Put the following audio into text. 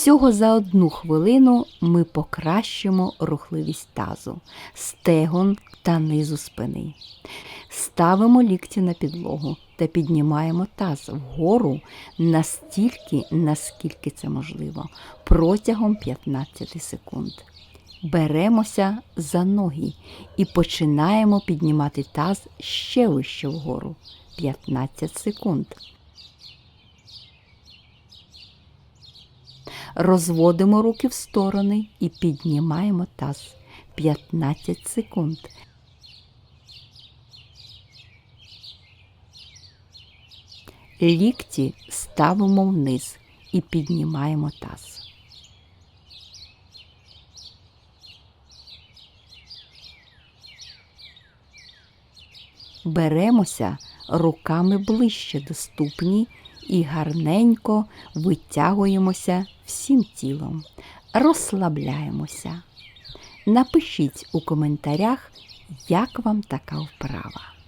Всього за одну хвилину ми покращимо рухливість тазу, стегон та низу спини. Ставимо лікті на підлогу та піднімаємо таз вгору настільки, наскільки це можливо, протягом 15 секунд. Беремося за ноги і починаємо піднімати таз ще вище вгору 15 секунд. Розводимо руки в сторони і піднімаємо таз 15 секунд. Лікті ставимо вниз і піднімаємо таз. Беремося руками ближче до ступні і гарненько витягуємося всім тілом, розслабляємося. Напишіть у коментарях, як вам така вправа.